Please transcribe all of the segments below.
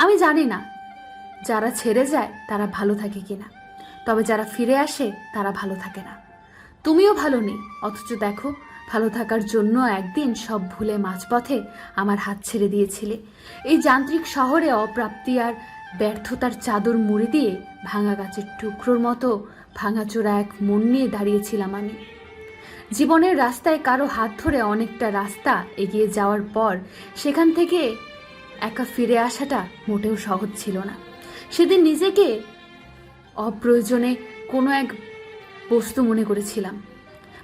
আমি জানি না। যারা ছেড়ে যায়, তারা ভালো থাকে কিনা। তবে যারা ফিরে আসে, তারা ভালো থাকে না। তুমিও ভালো নেই, অথচ দেখো, ভালো থাকার জন্য একদিন সব ভুলে মাঝপথে আমার হাত ছেড়ে দিয়েছিলে। এই যান্ত্রিক শহরে অপ্রাপ্তি আর ব্যর্থতার চাদর মুড়ি দিয়ে ভাঙা গাছের টুকরোর মতো ভাঙাচোরা এক মন নিয়ে দাঁড়িয়েছিলাম আমি। জীবনের রাস্তায় কারও হাত ধরে অনেকটা রাস্তা এগিয়ে যাওয়ার পর সেখান থেকে একা ফিরে আসাটা মোটেও সহজ ছিল না। সেদিন নিজেকে অপ্রয়োজনে কোনো এক বস্তু মনে করেছিলাম।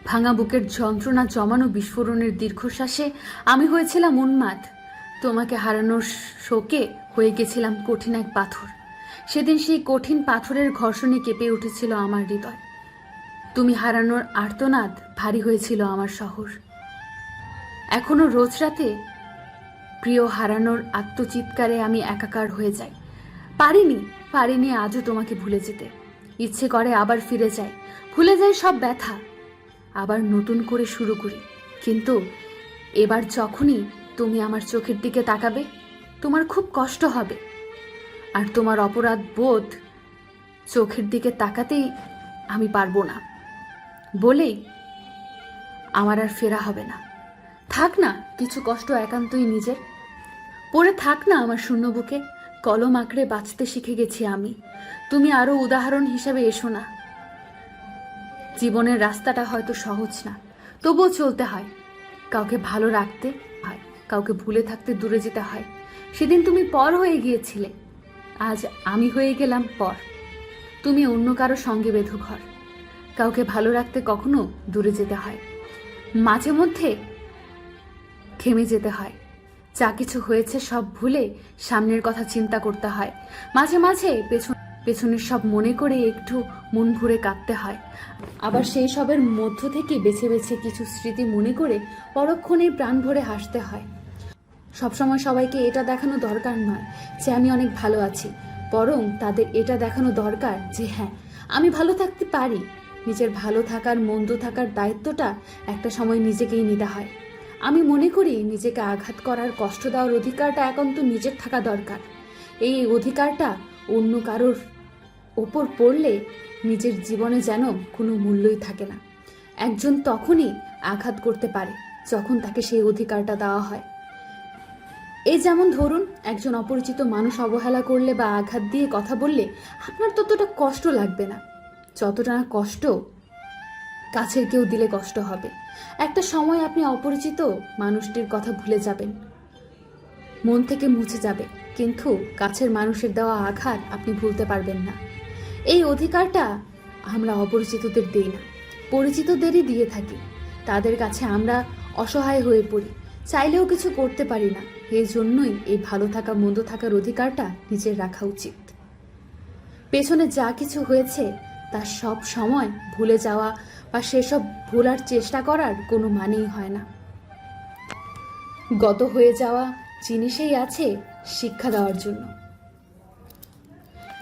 ভাঙা বুকের যন্ত্রণা জমানো বিস্ফোরণের দীর্ঘশ্বাসে আমি হয়েছিলাম উন্মাদ। তোমাকে হারানোর শোকে হয়ে গেছিলাম কঠিন এক পাথর। সেদিন সেই কঠিন পাথরের ঘর্ষণে কেঁপে উঠেছিল আমার হৃদয়। তুমি হারানোর আর্তনাদ ভারী হয়েছিল আমার শহর। এখনও রোজ রাতে প্রিয় হারানোর আত্মচিৎকারে আমি একাকার হয়ে যাই। পারিনি পারিনি আজও তোমাকে ভুলে যেতে। ইচ্ছে করে আবার ফিরে যাই। ভুলে যাই সব ব্যথা। আবার নতুন করে শুরু করি। কিন্তু এবার যখনই তুমি আমার চোখের দিকে তাকাবে, তোমার খুব কষ্ট হবে। আর তোমার অপরাধ বোধ চোখের দিকে তাকাতেই আমি পারব না। বলেই আমার আর ফেরা হবে না। থাক না, কিছু কষ্ট একান্তই নিজের। পড়ে থাক না আমার শূন্য বুকে, কলম আঁকড়ে বাঁচতে শিখে গেছি আমি। তুমি আরও উদাহরণ হিসাবে এসো না। জীবনের রাস্তাটা হয়তো সহজ না, তবুও চলতে হয়। কাউকে ভালো রাখতে হয়, কাউকে ভুলে থাকতে দূরে যেতে হয়। সেদিন তুমি পর হয়ে গিয়েছিলে, আজ আমি হয়ে গেলাম পর। তুমি অন্য কারও সঙ্গে বেঁধো ঘর কাউকে ভালো রাখতে কখনো দূরে যেতে হয়। মাঝে মধ্যে থেমে যেতে হয়। যা কিছু হয়েছে সব ভুলে সামনের কথা চিন্তা করতে হয়। মাঝে মাঝে পেছন পেছনের সব মনে করে একটু মন ভরে কাঁদতে হয়। আবার সেই সবের মধ্য থেকে বেছে বেছে কিছু স্মৃতি মনে করে পরক্ষণেই প্রাণ ভরে হাসতে হয়। সবসময় সবাইকে এটা দেখানো দরকার নয় যে আমি অনেক ভালো আছি, বরং তাদের এটা দেখানো দরকার যে হ্যাঁ আমি ভালো থাকতে পারি। নিজের ভালো থাকার, মন্দ থাকার দায়িত্বটা একটা সময় নিজেকেই নিতে হয়। আমি মনে করি নিজেকে আঘাত করার কষ্ট দেওয়ার অধিকারটা একান্ত নিজের থাকা দরকার। এই অধিকারটা অন্য কারোর ওপর পড়লে নিজের জীবনে যেন কোনো মূল্যই থাকে না। একজন তখনই আঘাত করতে পারে যখন তাকে সেই অধিকারটা দেওয়া হয়। এই যেমন ধরুন, একজন অপরিচিত মানুষ অবহেলা করলে বা আঘাত দিয়ে কথা বললে আপনার ততটা কষ্ট লাগবে না। যতটা কষ্ট কাছের কেউ দিলে কষ্ট হবে। একটা সময় আপনি অপরিচিত মানুষটির কথা ভুলে যাবেন। মন থেকে মুছে যাবে, কিন্তু কাছের মানুষের দেওয়া আঘাত আপনি ভুলতে পারবেন না। এই অধিকারটা আমরা অপরিচিতদের দিই না। পরিচিতদেরই দিয়ে থাকি। তাদের কাছে আমরা অসহায় হয়ে পড়ি। চাইলেও কিছু করতে পারি না। এই জন্যই এই ভালো থাকা, মন্দ থাকার অধিকারটা নিজের রাখা উচিত। পেছনে যা কিছু হয়েছে, তা সব সময় ভুলে যাওয়া বা সেসব ভোলার চেষ্টা করার কোনো মানেই হয় না। গত হয়ে যাওয়া জিনিসেই আছে শিক্ষা দেওয়ার জন্য।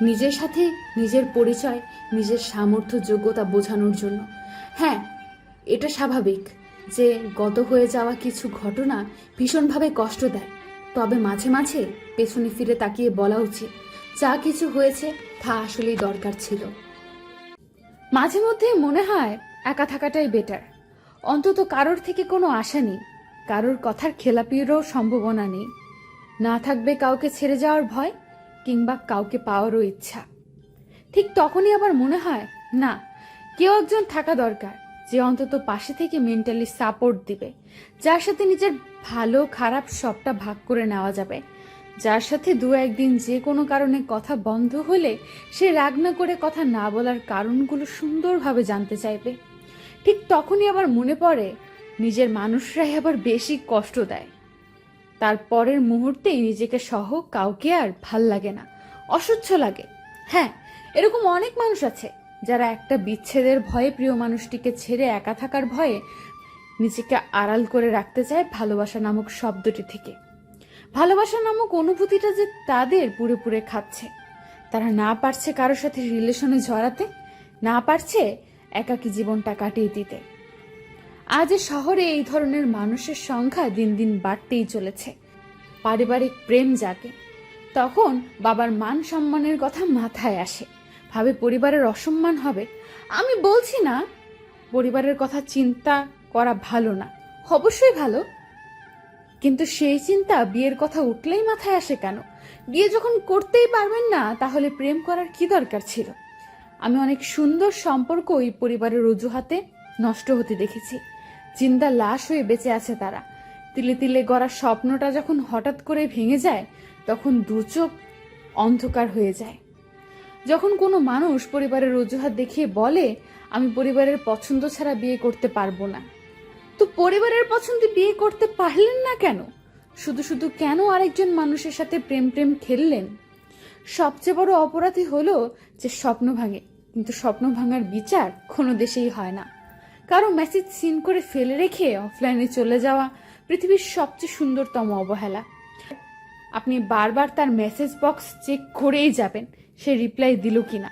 নিজের সাথে নিজের পরিচয়, নিজের সামর্থ্য, যোগ্যতা বোঝানোর জন্য। হ্যাঁ এটা স্বাভাবিক যে গত হয়ে যাওয়া কিছু ঘটনা ভীষণভাবে কষ্ট দেয়। তবে মাঝে মাঝে পেছনে ফিরে তাকিয়ে বলা উচিত, যা কিছু হয়েছে তা আসলেই দরকার ছিল। মাঝে মধ্যে মনে হয় একা থাকাটাই বেটার অন্তত কারোর থেকে কোনো আশা নেই। কারোর কথার খেলাপিরও সম্ভাবনা নেই। না থাকবে কাউকে ছেড়ে যাওয়ার ভয়, কিংবা কাউকে পাওয়ারও ইচ্ছা। ঠিক তখনই আবার মনে হয়, না, কেউ একজন থাকা দরকার, যে অন্তত পাশে থেকে মেন্টালি সাপোর্ট দিবে। যার সাথে নিজের ভালো, খারাপ সবটা ভাগ করে নেওয়া যাবে। যার সাথে দু একদিন যে কোনো কারণে কথা বন্ধ হলে সে রাগ না করে কথা না বলার কারণগুলো সুন্দরভাবে জানতে চাইবে। ঠিক তখনই আবার মনে পড়ে, নিজের মানুষরাই আবার বেশি কষ্ট দেয়। তার পরের মুহূর্তেই নিজেকে সহ কাউকে আর ভালো লাগে না অসহ্য লাগে। হ্যাঁ এরকম অনেক মানুষ আছে, যারা একটা বিচ্ছেদের ভয়ে প্রিয় মানুষটিকে ছেড়ে একা থাকার ভয়ে নিজেকে আড়াল করে রাখতে চায় ভালোবাসা নামক শব্দটি থেকে। ভালোবাসা নামক অনুভূতিটা যে তাদের পুরে পুরে খাচ্ছে। তারা না পারছে কারোর সাথে রিলেশনে জড়াতে, না পারছে একাকী জীবনটা কাটিয়ে দিতে। আজ শহরে এই ধরনের মানুষের সংখ্যা দিন দিন বাড়তেই চলেছে। পারিবারিক প্রেম জাগে, তখন বাবার মান সম্মানের কথা মাথায় আসে। ভাবে পরিবারের অসম্মান হবে। আমি বলছি না, পরিবারের কথা চিন্তা করা ভালো না। অবশ্যই ভালো। কিন্তু সেই চিন্তা বিয়ের কথা উঠলেই মাথায় আসে কেন? বিয়ে যখন করতেই পারবেন না, তাহলে প্রেম করার কি দরকার ছিল? আমি অনেক সুন্দর সম্পর্ক ওই পরিবারের অজুহাতে নষ্ট হতে দেখেছি। চিন্তা লাশ হয়ে বেঁচে আছে তারা। তিলে তিলে গড়া স্বপ্নটা যখন হঠাৎ করে ভেঙে যায়, তখন দুচোখ অন্ধকার হয়ে যায়। যখন কোনো মানুষ পরিবারের অজুহাত দেখিয়ে বলে, আমি পরিবারের পছন্দ ছাড়া বিয়ে করতে পারব না। তো পরিবারের পছন্দে বিয়ে করতে পারলেন না কেন? শুধু শুধু কেন আরেকজন মানুষের সাথে প্রেম প্রেম খেললেন? সবচেয়ে বড় অপরাধী হলো যে স্বপ্ন ভাঙে। কিন্তু স্বপ্ন ভাঙার বিচার কোনো দেশেই হয় না। কারও মেসেজ সিন করে ফেলে রেখে অফলাইনে চলে যাওয়া পৃথিবীর সবচেয়ে সুন্দরতম অবহেলা। আপনি বারবার তার মেসেজ বক্স চেক করেই যাবেন, সে রিপ্লাই দিল কিনা।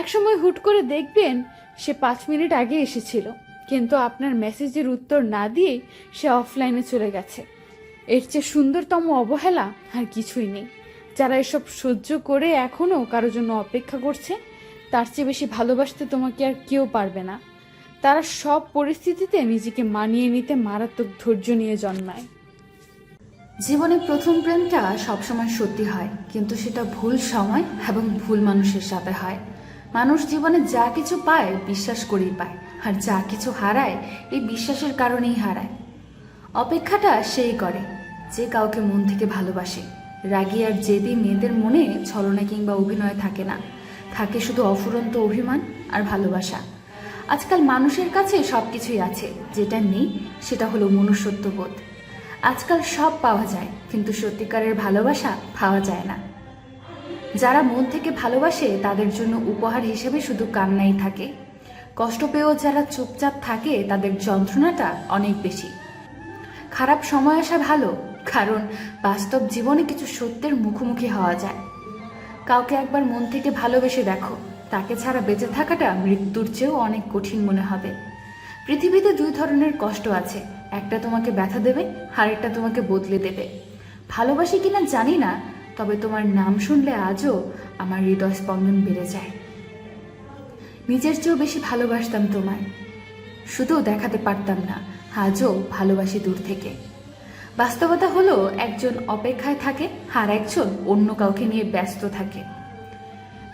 একসময় হুট করে দেখবেন সে পাঁচ মিনিট আগে এসেছিল, কিন্তু আপনার মেসেজের উত্তর না দিয়েই সে অফলাইনে চলে গেছে। এর চেয়ে সুন্দরতম অবহেলা আর কিছুই নেই। যারা এসব সহ্য করে এখনও কারোর জন্য অপেক্ষা করছে তার চেয়ে বেশি ভালোবাসতে তোমাকে আর কেউ পারবে না। তারা সব পরিস্থিতিতে নিজেকে মানিয়ে নিতে মারাত্মক ধৈর্য নিয়ে জন্মায়। জীবনে প্রথম প্রেমটা সবসময় সত্যি হয়, কিন্তু সেটা ভুল সময় এবং ভুল মানুষের সাথে হয়। মানুষ জীবনে যা কিছু পায় বিশ্বাস করেই পায়, আর যা কিছু হারায় এই বিশ্বাসের কারণেই হারায়। অপেক্ষাটা সেই করে, যে কাউকে মন থেকে ভালোবাসে। রাগী আর জেদি মেয়েদের মনে ছলনা কিংবা অভিনয় থাকে না। থাকে শুধু অফুরন্ত অভিমান আর ভালোবাসা। আজকাল মানুষের কাছে সব কিছুই আছে, যেটা নেই সেটা হলো মনুষ্যত্ববোধ। আজকাল সব পাওয়া যায়, কিন্তু সত্যিকারের ভালোবাসা পাওয়া যায় না। যারা মন থেকে ভালোবাসে, তাদের জন্য উপহার হিসেবে শুধু কান্নাই থাকে। কষ্ট পেয়েও যারা চুপচাপ থাকে, তাদের যন্ত্রণাটা অনেক বেশি। খারাপ সময় আসা ভালো, কারণ বাস্তব জীবনে কিছু সত্যের মুখোমুখি হওয়া যায়। কাউকে একবার মন থেকে ভালোবেসে দেখো। তাকে ছাড়া বেঁচে থাকাটা মৃত্যুর চেয়েও অনেক কঠিন মনে হবে। পৃথিবীতে দুই ধরনের কষ্ট আছে, একটা তোমাকে ব্যথা দেবে আর একটা তোমাকে বদলে দেবে। ভালোবাসি কিনা জানি না, তবে তোমার নাম শুনলে আজও আমার হৃদয় স্পন্দন বেড়ে যায়। নিজের চেয়েও বেশি ভালোবাসতাম তোমায়। শুধু দেখাতে পারতাম না, আজও ভালোবাসি দূর থেকে। বাস্তবতা হলো, একজন অপেক্ষায় থাকে আর একজন অন্য কাউকে নিয়ে ব্যস্ত থাকে।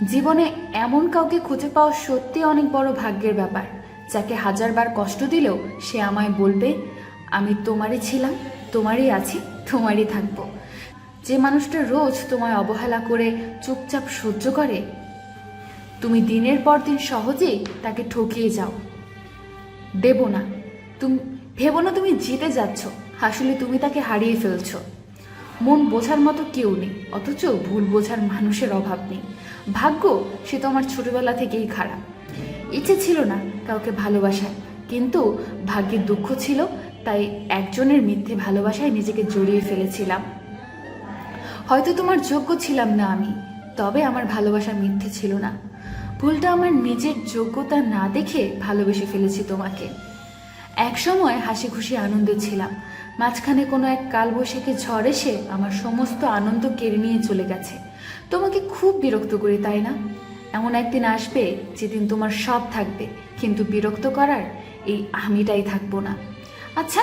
জীবনে এমন কাউকে খুঁজে পাওয়া সত্যি অনেক বড় ভাগ্যের ব্যাপার, যাকে হাজারবার কষ্ট দিলেও সে আমায় বলবে, আমি তোমারই ছিলাম, তোমারই আছি, তোমারই থাকব। যে মানুষটা রোজ তোমায় অবহেলা করে, চুপচাপ সহ্য করে, তুমি দিনের পর দিন সহজেই তাকে ঠকিয়ে যাও। দেব না। তুমি, ভেবো না তুমি জিতে যাচ্ছ। আসলে তুমি তাকে হারিয়ে ফেলছো। মন বোঝার মতো কেউ নেই, অথচ ভুল বোঝার মানুষের অভাব নেই। ভাগ্য, সে তো আমার ছোটবেলা থেকেই খারাপ। ইচ্ছে ছিল না কাউকে ভালোবাসায় কিন্তু ভাগ্যের দুঃখ ছিল, তাই একজনের মিথ্যে ভালোবাসায় নিজেকে জড়িয়ে ফেলেছিলাম। হয়তো তোমার যোগ্য ছিলাম না আমি, তবে আমার ভালোবাসা মিথ্যে ছিল না। ভুলটা আমার নিজের যোগ্যতা না দেখে ভালোবেসে ফেলেছি তোমাকে। এক সময় হাসি খুশি আনন্দে ছিলাম। মাঝখানে কোনো এক কালবৈশাখী ঝড় এসে আমার সমস্ত আনন্দ কেড়ে নিয়ে চলে গেছে। তোমাকে খুব বিরক্ত করি, তাই না? এমন একদিন আসবে যেদিন তোমার সব থাকবে, কিন্তু বিরক্ত করার এই আমিটাই থাকব না। আচ্ছা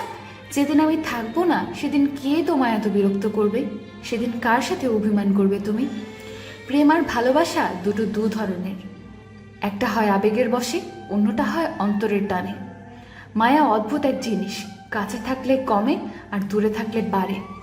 যেদিন আমি থাকব না, সেদিন কে তোমায় এত বিরক্ত করবে? সেদিন কার সাথে অভিমান করবে তুমি? প্রেম আর ভালোবাসা দুটো দু ধরনের। একটা হয় আবেগের বশে, অন্যটা হয় অন্তরের টানে। মায়া অদ্ভুত এক জিনিস। কাছে থাকলে কমে আর দূরে থাকলে বাড়ে।